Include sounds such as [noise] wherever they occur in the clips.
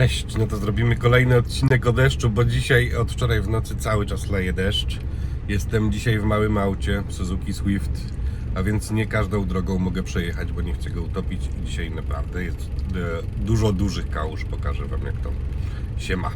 Cześć, no to zrobimy kolejny odcinek o deszczu, bo dzisiaj od wczoraj w nocy cały czas leje deszcz. Jestem dzisiaj w małym aucie Suzuki Swift, a więc nie każdą drogą mogę przejechać, bo nie chcę go utopić. I dzisiaj naprawdę jest e, dużo dużych kałuż. Pokażę Wam jak to się ma.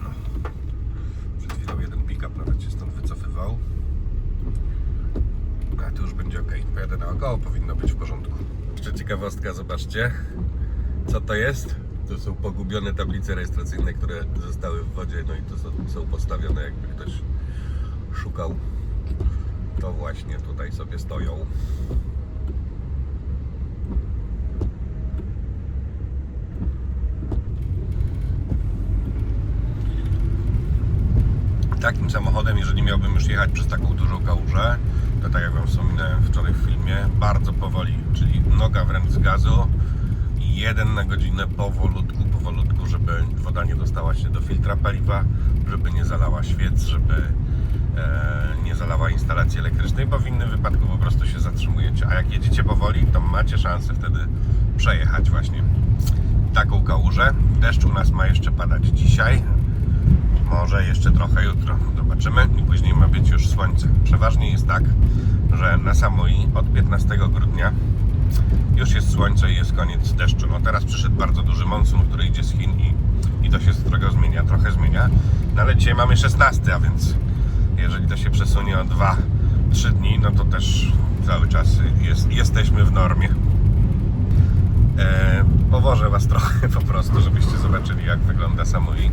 Grubaśno. Przed chwilą jeden pick-up nawet się stąd wycofywał. A tu już będzie ok. Pojadę naokoło, powinno być w porządku. Jeszcze ciekawostka, zobaczcie. Co to jest? To są pogubione tablice rejestracyjne, które zostały w wodzie, no i to są postawione, jakby ktoś szukał. To właśnie tutaj sobie stoją. Takim samochodem, jeżeli miałbym już jechać przez taką dużą kałużę, to tak jak Wam wspominałem wczoraj w filmie, bardzo powoli, czyli noga wręcz z gazu i jeden na godzinę powolutku, powolutku, żeby woda nie dostała się do filtra paliwa, żeby nie zalała świec, żeby e, nie zalała instalacji elektrycznej, bo w innym wypadku po prostu się zatrzymujecie. A jak jedziecie powoli, to macie szansę wtedy przejechać właśnie taką kałużę. Deszcz u nas ma jeszcze padać dzisiaj, może jeszcze trochę jutro. Zobaczymy i później ma być już słońce. Przeważnie jest tak, że na Samui od 15 grudnia już jest słońce i jest koniec deszczu. No teraz przyszedł bardzo duży monsun, który idzie z Chin i, i to się strogo zmienia, trochę zmienia. No ale dzisiaj mamy 16, a więc jeżeli to się przesunie o 2-3 dni, no to też cały czas jest, jesteśmy w normie. E, powożę Was trochę [laughs] po prostu, żebyście zobaczyli jak wygląda Samui.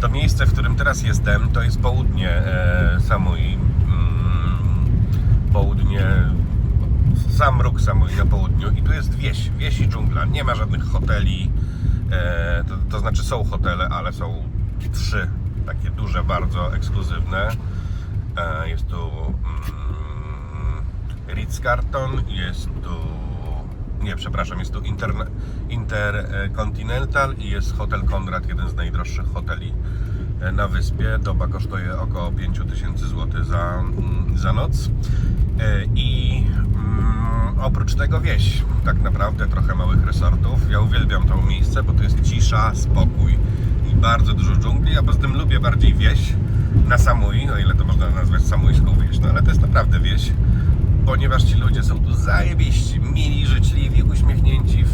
To miejsce, w którym teraz jestem, to jest południe e, Samui. Mm, południe, sam róg Samui na południu i tu jest wieś, wieś i dżungla. Nie ma żadnych hoteli, e, to, to znaczy są hotele, ale są trzy takie duże, bardzo ekskluzywne. E, jest tu mm, Ritz-Carlton, jest tu nie, przepraszam, jest tu Intercontinental i jest Hotel Konrad, jeden z najdroższych hoteli e, na wyspie. Doba kosztuje około 5000 zł za, mm, za noc. E, I mm, oprócz tego wieś, tak naprawdę trochę małych resortów. Ja uwielbiam to miejsce, bo to jest cisza, spokój i bardzo dużo dżungli, a poza tym lubię bardziej wieś na Samui, o ile to można nazwać samujską wieś, no ale to jest naprawdę wieś ponieważ ci ludzie są tu zajebiści, mili, życzliwi, uśmiechnięci.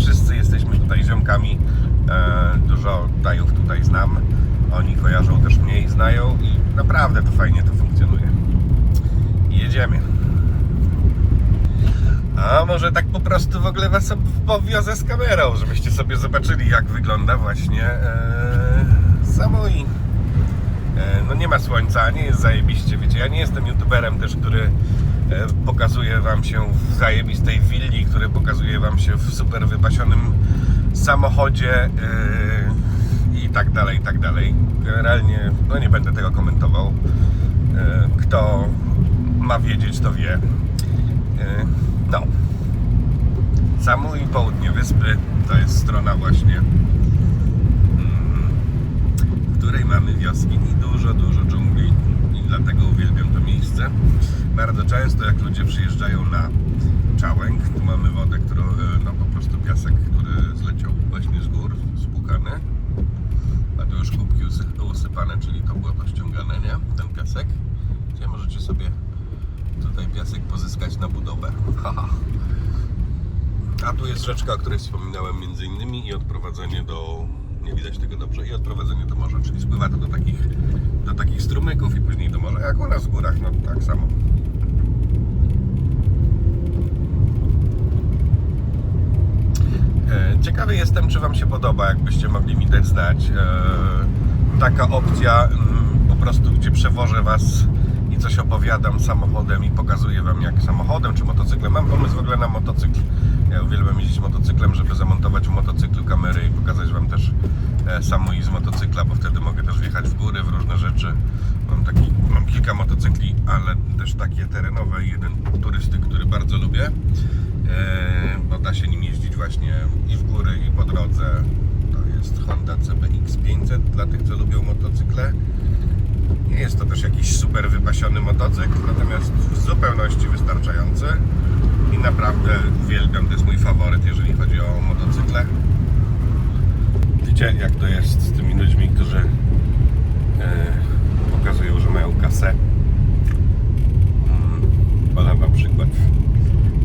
Wszyscy jesteśmy tutaj ziomkami. E, dużo tajów tutaj znam. Oni kojarzą też mnie i znają i naprawdę to fajnie to funkcjonuje. Jedziemy. A może tak po prostu w ogóle was powiozę z kamerą, żebyście sobie zobaczyli jak wygląda właśnie e, Samui. E, no nie ma słońca, nie jest zajebiście, wiecie, ja nie jestem youtuberem też, który pokazuje wam się w zajebistej willi, który pokazuje wam się w super wypasionym samochodzie e, i tak dalej, i tak dalej. Generalnie, no nie będę tego komentował. E, Kto ma wiedzieć, to wie. E, No. Samo i południe wyspy to jest strona właśnie w której mamy wioski i dużo, dużo dżungli dlatego uwielbiam to miejsce. Bardzo często jak ludzie przyjeżdżają na Czałęk, tu mamy wodę, którą, e, no po prostu piasek, który zleciał właśnie z gór, spłukany, a tu już kubki usy- usypane, czyli to było to ściągane, nie? Ten piasek. Gdzie możecie sobie tutaj piasek pozyskać na budowę. [laughs] Haha. A tu jest rzeczka, o której wspominałem między innymi i odprowadzenie do, nie widać tego dobrze, i odprowadzenie do morza, czyli spływa to do takich, do takich strumyków i później do morza, jak u nas w górach, no tak samo. E, Ciekawy jestem, czy Wam się podoba, jakbyście mogli mi dać znać. E, Taka opcja mm, po prostu, gdzie przewożę Was coś opowiadam samochodem i pokazuję Wam jak samochodem czy motocyklem. Mam pomysł w ogóle na motocykl. Ja uwielbiam jeździć motocyklem, żeby zamontować w motocyklu kamery i pokazać Wam też e, samui z motocykla, bo wtedy mogę też wjechać w góry, w różne rzeczy. Mam, taki, mam kilka motocykli, ale też takie terenowe i jeden turysty, który bardzo lubię, e, bo da się nim jeździć właśnie i w góry, i po drodze. To jest Honda CBX 500 dla tych, co lubią motocykle. Nie jest to też jakiś super wypasiony motocykl, natomiast w zupełności wystarczający i naprawdę uwielbiam, to jest mój faworyt, jeżeli chodzi o motocykle. Widzicie, jak to jest z tymi ludźmi, którzy e, pokazują, że mają kasę. Mm, podam Wam przykład.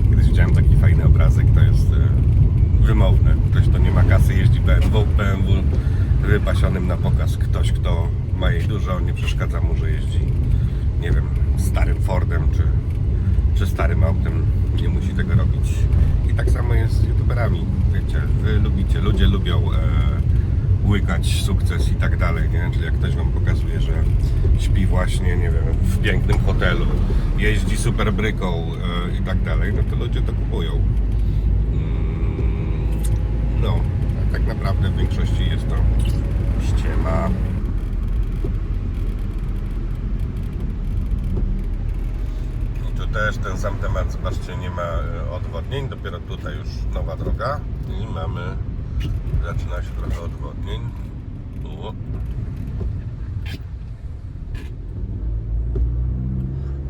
Kiedyś widziałem taki fajny obrazek, to jest e, wymowne. Ktoś, kto nie ma kasy, jeździ BMW, BMW wypasionym na pokaz. Ktoś, kto ma jej dużo, nie przeszkadza mu, że jeździ, nie wiem, starym Fordem czy, czy starym autem. Nie musi tego robić. I tak samo jest z youtuberami. Wiecie, wy lubicie, ludzie lubią e, łykać sukces i tak dalej, nie? Czyli jak ktoś wam pokazuje, że śpi właśnie, nie wiem, w pięknym hotelu, jeździ super bryką e, i tak dalej, no to ludzie to kupują. Mm, No, a tak naprawdę w większości jest to ściema. I tu też sam temat, zobaczcie, nie ma e, odwodnień, dopiero tutaj już nowa droga i mamy, zaczyna się trochę odwodnień. Tu.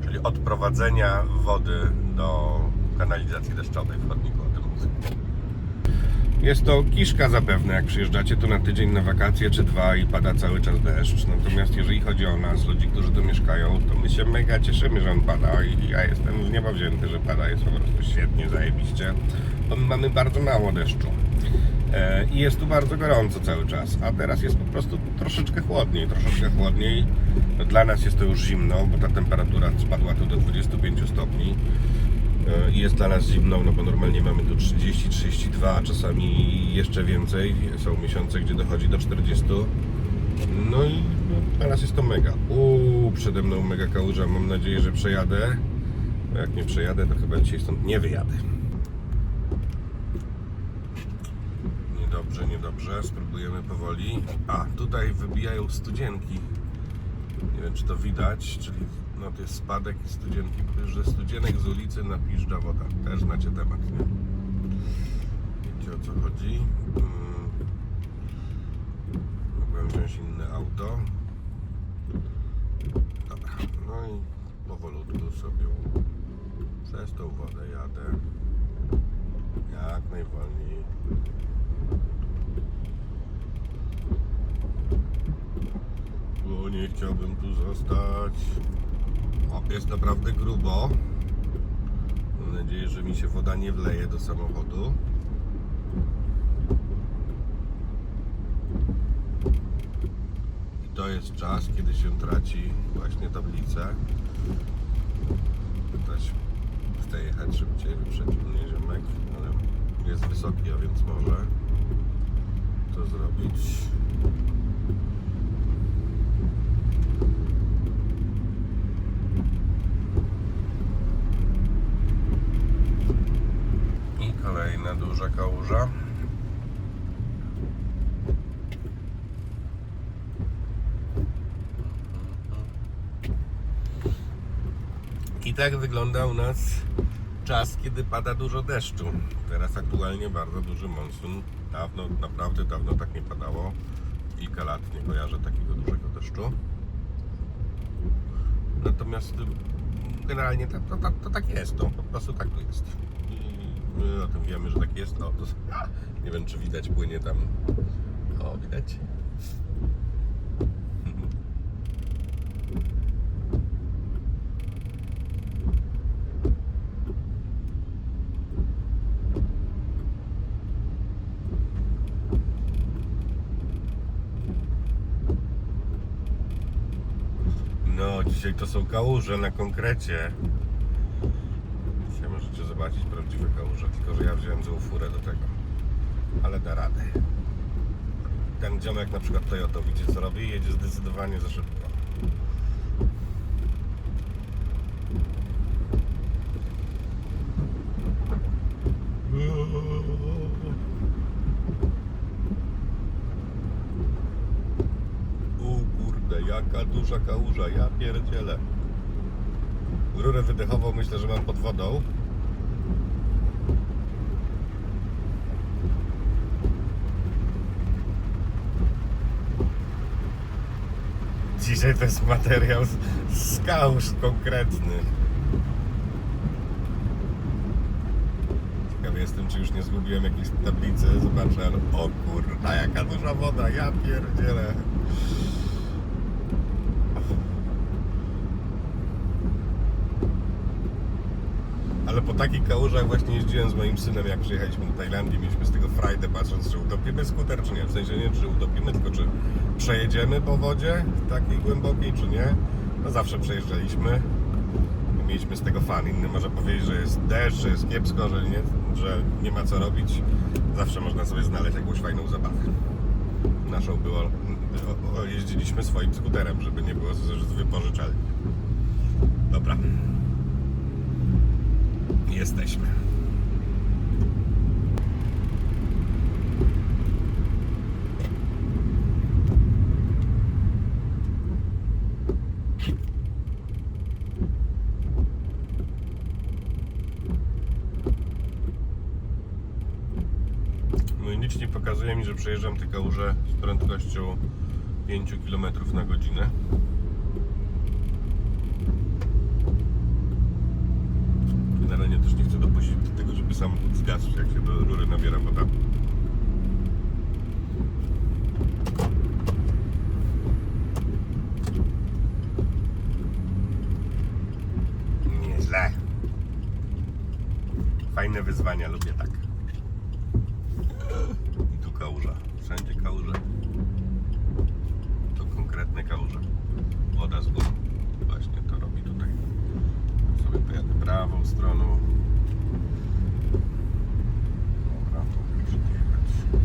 Czyli odprowadzenia wody do kanalizacji deszczowej w chodniku o tym mówię. Jest to kiszka zapewne, jak przyjeżdżacie tu na tydzień na wakacje czy dwa i pada cały czas deszcz. Natomiast jeżeli chodzi o nas, ludzi, którzy tu mieszkają, to my się mega cieszymy, że on pada i ja jestem z nieba wzięty, że pada. Jest po prostu świetnie, zajebiście, bo my mamy bardzo mało deszczu. E, I jest tu bardzo gorąco cały czas, a teraz jest po prostu troszeczkę chłodniej, troszeczkę chłodniej. Dla nas jest to już zimno, bo ta temperatura spadła tu do 25 stopni. E, jest dla nas zimno, no bo normalnie mamy tu 30, 32, a czasami jeszcze więcej. Są miesiące, gdzie dochodzi do 40. No i no, dla nas jest to mega. Uuu, przede mną mega kałuża. Mam nadzieję, że przejadę. Bo jak nie przejadę, to chyba dzisiaj stąd nie wyjadę. Niedobrze, niedobrze. Spróbujemy powoli. A, tutaj wybijają studzienki. Nie wiem, czy to widać, czyli no to jest spadek i studzienki, że studzienek z ulicy napiżdża woda. Też znacie temat, nie? Wiecie o co chodzi? Mm. Mogłem wziąć inne auto. Dobra, no i powolutku sobie przez tą wodę jadę. Jak najwolniej. Bo nie chciałbym tu zostać. O, jest naprawdę grubo. Mam nadzieję, że mi się woda nie wleje do samochodu. I to jest czas, kiedy się traci właśnie tablicę. Ktoś chce jechać szybciej, wyprzedził mnie ziomek, ale jest wysoki, a więc może to zrobić. I kolejna duża kałuża. I tak wygląda u nas czas, kiedy pada dużo deszczu. Teraz aktualnie bardzo duży monsun. Dawno, naprawdę dawno tak nie padało. Kilka lat nie kojarzę takiego dużego deszczu. Natomiast y, generalnie to, to, to, to tak jest, no, po prostu tak tu jest. O tym wiemy, że tak jest. O, to, a, [laughs] nie wiem, czy widać, płynie tam. O, widać? No, dzisiaj to są kałuże na konkrecie sprowadzić prawdziwy kałuża, tylko że ja wziąłem złą furę do tego. Ale da radę. Ten dziomek na przykład Toyota, wiecie co robi? Jedzie zdecydowanie za szybko. O kurde, jaka duża kałuża, ja pierdzielę. Rurę wydechową myślę, że mam pod wodą. Dzisiaj to jest materiał z, z kałuż konkretny. Ciekawy jestem, czy już nie zgubiłem jakiejś tablicy. Zobaczę, ale o kurwa, jaka duża woda, ja pierdzielę. Ale po takich kałużach właśnie jeździłem z moim synem, jak przyjechaliśmy do Tajlandii, mieliśmy z tego frajdę, patrząc, czy utopimy skuter, czy nie. W sensie nie, czy utopimy, tylko czy przejedziemy po wodzie takiej głębokiej, czy nie. No zawsze przejeżdżaliśmy i mieliśmy z tego fan. Inny może powiedzieć, że jest deszcz, że jest kiepsko, że nie, że nie ma co robić. Zawsze można sobie znaleźć jakąś fajną zabawę. Naszą było, jeździliśmy swoim skuterem, żeby nie było z wypożyczalni. Dobra. Jesteśmy. Pokazuje mi, że przejeżdżam tę kałużę z prędkością 5 km na godzinę. Generalnie też nie chcę dopuścić do tego, żeby samochód zgasł, jak się do rury nabiera woda. Nieźle. Fajne wyzwania, lubię tak. I tu kałuża. Wszędzie kałuże. To konkretne kałuże. Woda z góry. Właśnie to robi tutaj. Sobie pojadę prawą stroną. Dobra, to muszę jechać.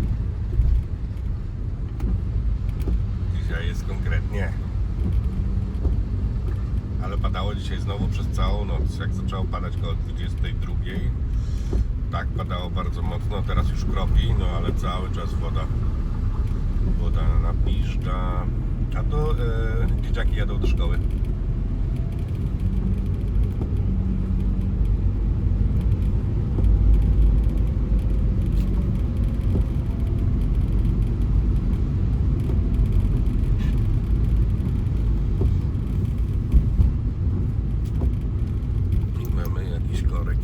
Dzisiaj jest konkretnie. Ale padało dzisiaj znowu przez całą noc. Jak zaczęło padać koło 22. Tak, padało bardzo mocno, teraz już kropi, no ale cały czas woda. Woda napiżdża. A to e, dzieciaki jadą do szkoły. I mamy jakiś korek.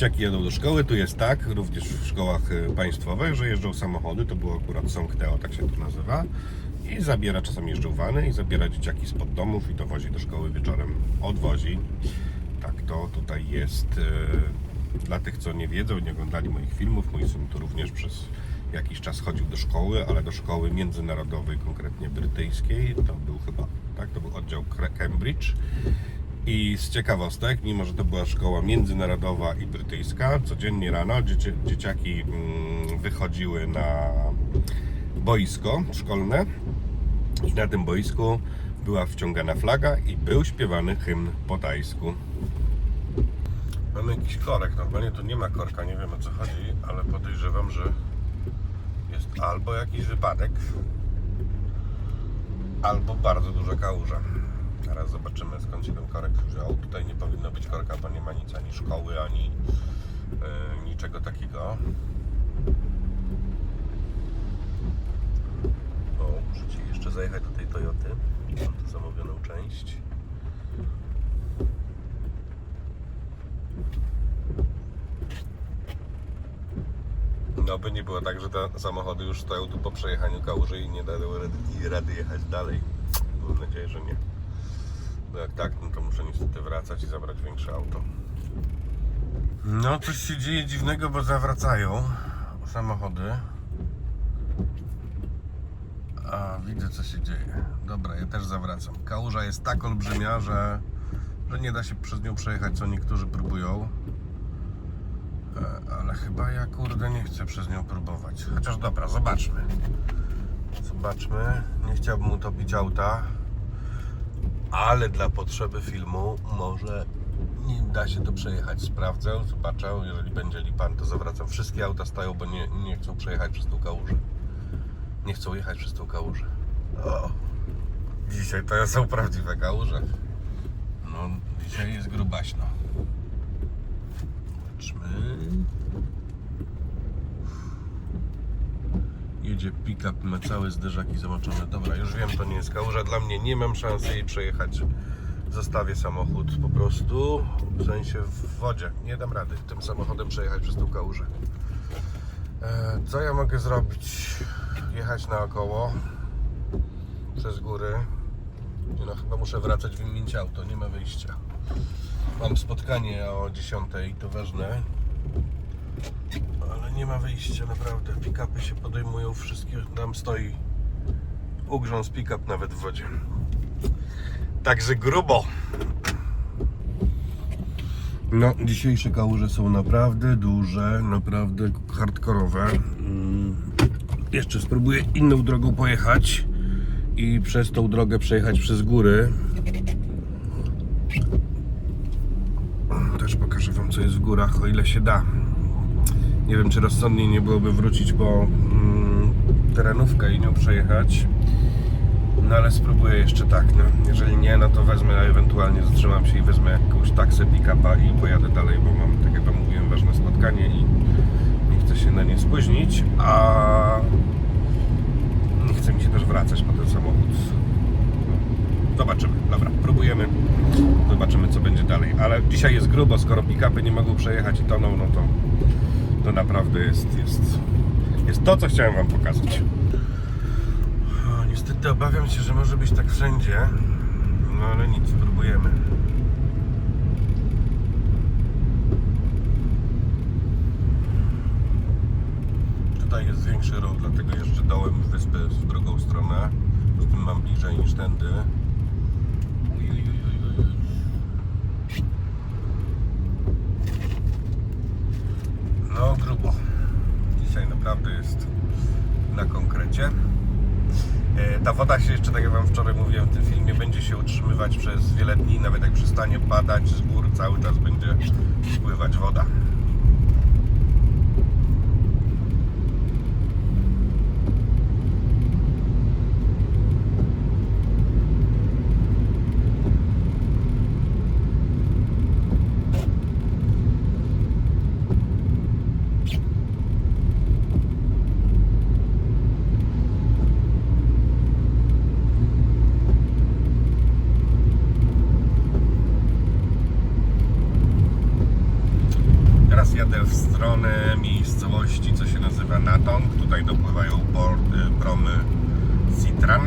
Dzieciaki jadą do szkoły, tu jest tak, również w szkołach e, państwowych, że jeżdżą samochody, to było akurat Songteo, tak się to nazywa. I zabiera, czasem jeżdżą wany i zabiera dzieciaki spod domów i dowozi do szkoły wieczorem, odwozi. Tak to tutaj jest. e, Dla tych, co nie wiedzą, nie oglądali moich filmów, mój syn tu również przez jakiś czas chodził do szkoły, ale do szkoły międzynarodowej, konkretnie brytyjskiej. To był chyba, tak, to był oddział Cambridge. I z ciekawostek, mimo że to była szkoła międzynarodowa i brytyjska, codziennie rano dzieci, dzieciaki mm, wychodziły na boisko szkolne i na tym boisku była wciągana flaga i był śpiewany hymn po tajsku. Mamy jakiś korek, normalnie tu nie ma korka, nie wiem o co chodzi, ale podejrzewam, że jest albo jakiś wypadek, albo bardzo duża kałuża. Teraz zobaczymy skąd się ten korek wziął. Tutaj nie powinno być korka, bo nie ma nic ani szkoły, ani e, niczego takiego. O, muszę jeszcze zajechać do tej Toyoty. Mam tu zamówioną część. No by nie było tak, że te samochody już stoją tu po przejechaniu kałuży i nie dały rady, rady jechać dalej. Mam nadzieję, że nie. Bo jak tak, no to muszę niestety wracać i zabrać większe auto. No coś się dzieje dziwnego, bo zawracają samochody. A widzę co się dzieje. Dobra, ja też zawracam. Kałuża jest tak olbrzymia, że, że nie da się przez nią przejechać, co niektórzy próbują. E, Ale chyba ja kurde nie chcę przez nią próbować. Chociaż dobra, zobaczmy. Zobaczmy. Nie chciałbym utopić auta, ale dla potrzeby filmu może Nie da się to przejechać. Sprawdzę, zobaczę. Jeżeli będzie lipan, to zawracam. Wszystkie auta stają, bo nie, nie chcą przejechać przez tą kałużę. Nie chcą jechać przez tą kałużę. O, dzisiaj to są prawdziwe kałuże. No, dzisiaj jest grubaśno. Zobaczmy. Jedzie pick-up, ma całe zderzaki zamoczone. Dobra, już wiem, to nie jest kałuża. Dla mnie nie mam szansy jej przejechać. Zostawię samochód po prostu, w sensie w wodzie. Nie dam rady tym samochodem przejechać przez tą kałużę. E, Co ja mogę zrobić? Jechać naokoło przez góry. No, chyba muszę wracać wymienić auto, nie ma wyjścia. Mam spotkanie o 10, to ważne. Ale nie ma wyjścia, naprawdę. Pick-upy się podejmują, wszystkie tam stoi. Ugrząz pick-up nawet w wodzie. Także grubo. No, dzisiejsze kałuże są naprawdę duże, naprawdę hardkorowe. Mm, Jeszcze spróbuję inną drogą pojechać i przez tą drogę przejechać przez góry. Też pokażę Wam, co jest w górach, o ile się da. Nie wiem, czy rozsądniej nie byłoby wrócić po mm, terenówkę i nią przejechać. No ale spróbuję jeszcze tak, no. Jeżeli nie, no to wezmę, ewentualnie zatrzymam się i wezmę jakąś taksę pick-upa i pojadę dalej, bo mam, tak jak Wam mówiłem, ważne spotkanie i nie chcę się na nie spóźnić, a nie chce mi się też wracać po ten samochód. Zobaczymy, dobra, próbujemy, zobaczymy co będzie dalej, ale dzisiaj jest grubo, skoro pick-upy nie mogą przejechać i toną, no to to naprawdę jest, jest, jest to, co chciałem Wam pokazać. O, niestety obawiam się, że może być tak wszędzie. No ale nic, spróbujemy. Tutaj jest większy ruch, dlatego jeszcze dołem wyspy w drugą stronę. Z tym mam bliżej niż tędy. Uj, uj, uj, uj, uj. No grubo. Dzisiaj naprawdę jest na konkrecie. E, Ta woda się jeszcze, tak jak Wam wczoraj mówiłem w tym filmie, będzie przez wiele dni. Nawet jak przestanie padać z gór, cały czas będzie spływać woda. Teraz jadę w stronę miejscowości, co się nazywa Natong. Tutaj dopływają port, y, promy Citran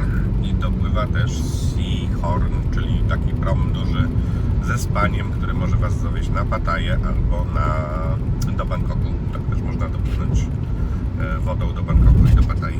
i dopływa też Seahorn, czyli taki prom duży ze spaniem, który może Was zawieźć na Pattaję albo na, do Bangkoku. Tak też można dopłynąć e, wodą do Bangkoku i do Pattayy.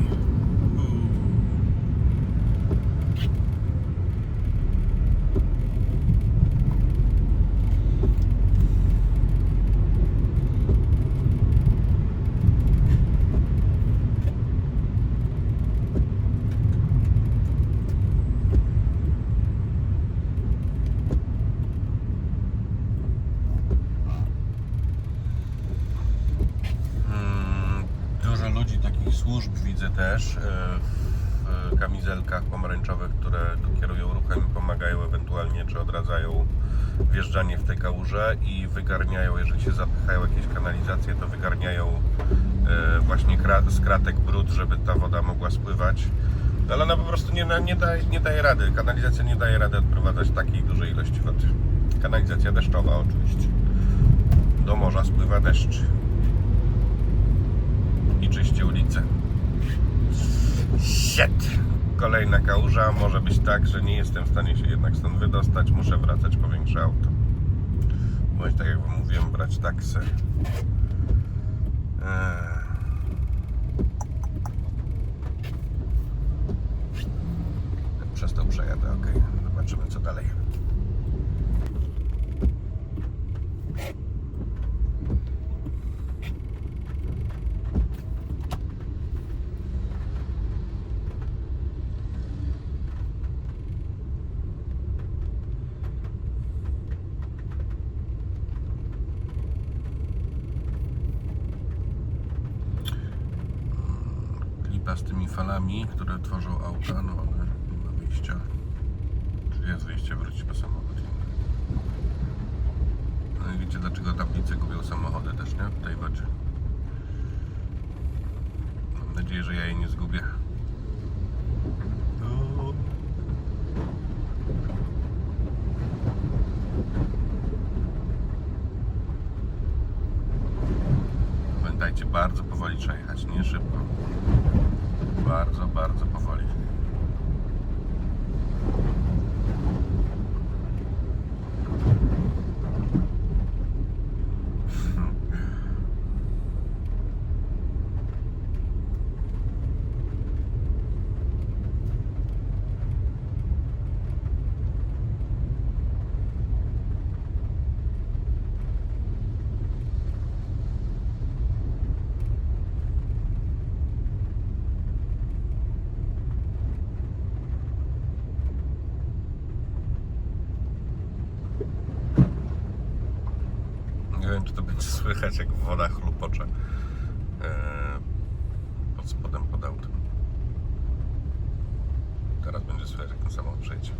Mm, Dużo ludzi, takich służb widzę też e, w kamizelkach pomarańczowych, które kierują ruchem i pomagają ewentualnie, czy odradzają wjeżdżanie w te kałuże i wygarniają, jeżeli się zapychają jakieś kanalizacje, to wygarniają e, właśnie z kratek brud, żeby ta woda mogła spływać. Ale ona po prostu nie, nie, daje, nie daje rady. Kanalizacja nie daje rady odprowadzać takiej dużej ilości wody. Kanalizacja deszczowa oczywiście. Do morza spływa deszcz i czyści ulicę. Shit! Kolejna kałuża. Może być tak, że nie jestem w stanie się jednak stąd wydostać. Muszę wracać po większe auto. Bądź tak jak mówiłem, brać taksę. Eee. Przez to przejadę, ok. Zobaczymy co dalej. lipa z tymi falami, które tworzą auta, no ale nie ma wyjścia. Czy jest wyjście, wrócić po samochód. No i wiecie dlaczego tablice gubią samochody też, nie? W tej wodzie. Mam nadzieję, że ja jej nie zgubię. Pamiętajcie, bardzo powoli trzeba jechać, nie szybko. Bardzo, bardzo powoli. Nie wiem, czy to będzie słychać, jak woda chlupocze eee, pod spodem pod autem. Teraz będzie słychać, jak ten samochód przejdzie.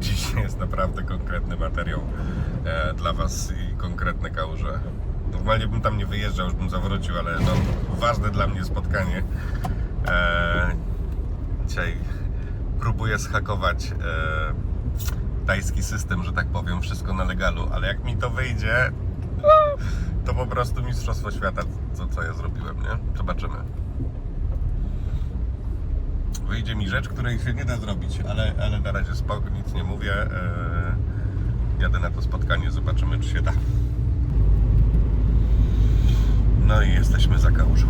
Dzisiaj jest naprawdę konkretny materiał e, dla Was i konkretne kałuże. Normalnie bym tam nie wyjeżdżał, już bym zawrócił, ale no, ważne dla mnie spotkanie. E, dzisiaj próbuję zhakować e, tajski system, że tak powiem, wszystko na legalu, ale jak mi to wyjdzie, to po prostu mistrzostwo świata, co, co ja zrobiłem, nie? Zobaczymy. Wyjdzie mi rzecz, której się nie da zrobić, ale, ale na razie spoko, nic nie mówię. Eee, jadę na to spotkanie, zobaczymy, czy się da. No i jesteśmy za kałużą.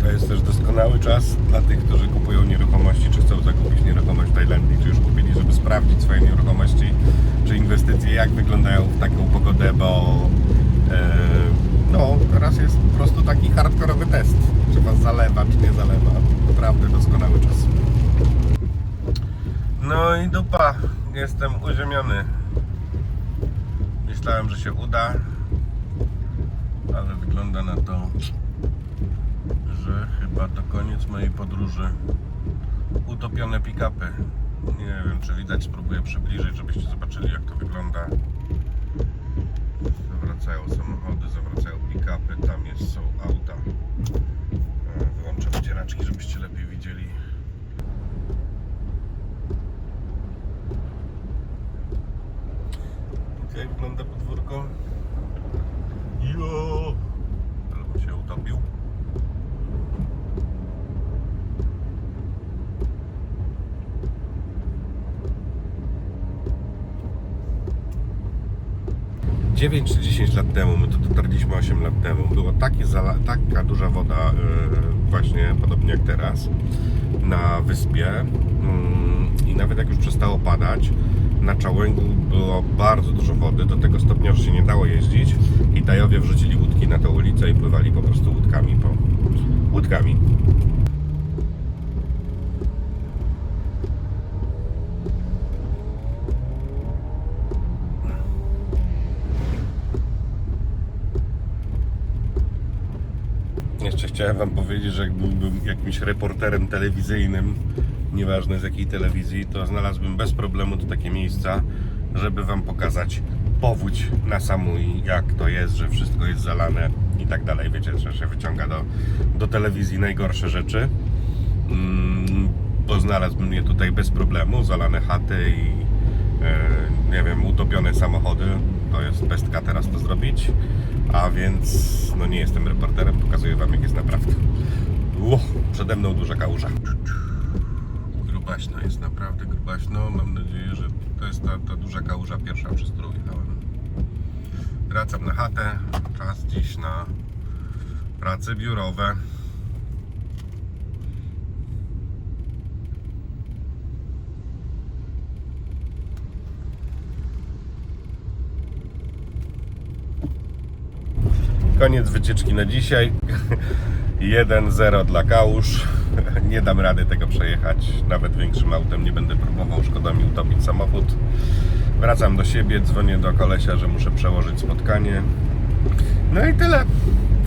To jest też doskonały czas dla tych, którzy kupują nieruchomości, czy chcą zakupić nieruchomość w Tajlandii, czy już kupili, żeby sprawdzić swoje nieruchomości, czy inwestycje, w taką pogodę, bo e, no, teraz jest po prostu taki hardkorowy test, czy was zalewa, czy nie zalewa. Naprawdę doskonały czas. No i dupa, jestem uziemiony. Myślałem, że się uda, ale wygląda na to, że chyba to koniec mojej podróży. Utopione pick-upy. Nie wiem, czy widać, spróbuję przybliżyć, żebyście zobaczyli, jak to wygląda. Zawracają samochody, zawracają pick-upy, tam jest, są auta. E, Wyłączę wycieraczki, żebyście lepiej widzieli. Jak wygląda podwórko? Jo! Ale bym się utopił. Dziewięć czy 10 lat temu, my tu dotarliśmy 8 lat temu, była taka duża woda, yy, właśnie podobnie jak teraz, na wyspie. Mm, I nawet jak już przestało padać, na Czałęgu było bardzo dużo wody, do tego stopnia, że się nie dało jeździć. I Tajowie wrzucili łódki na tę ulicę i pływali po prostu łódkami po łódkami. Chciałem Wam powiedzieć, że jakbym jakimś reporterem telewizyjnym, nieważne z jakiej telewizji, to znalazłbym bez problemu tu takie miejsca, żeby Wam pokazać powódź na Samui, jak to jest, że wszystko jest zalane i tak dalej. Wiecie, że się wyciąga do, do telewizji najgorsze rzeczy. mm, bo znalazłbym je tutaj bez problemu, zalane chaty i e, nie wiem, utopione samochody. To jest pestka teraz to zrobić. A więc no nie jestem reporterem, pokazuję wam jak jest naprawdę. Uch, przede mną duża kałuża. Grubaśno jest naprawdę grubaśno. Mam nadzieję, że to jest ta, ta duża kałuża pierwsza, przez którą jechałem. Wracam na chatę. Czas dziś na prace biurowe. Koniec wycieczki na dzisiaj. [laughs] 1-0 dla Kałuż. [laughs] Nie dam rady tego przejechać. Nawet większym autem nie będę próbował. Szkoda mi utopić samochód. Wracam do siebie, dzwonię do kolesia, że muszę przełożyć spotkanie. No i tyle.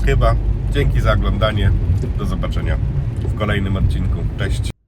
Chyba. Dzięki za oglądanie. Do zobaczenia w kolejnym odcinku. Cześć.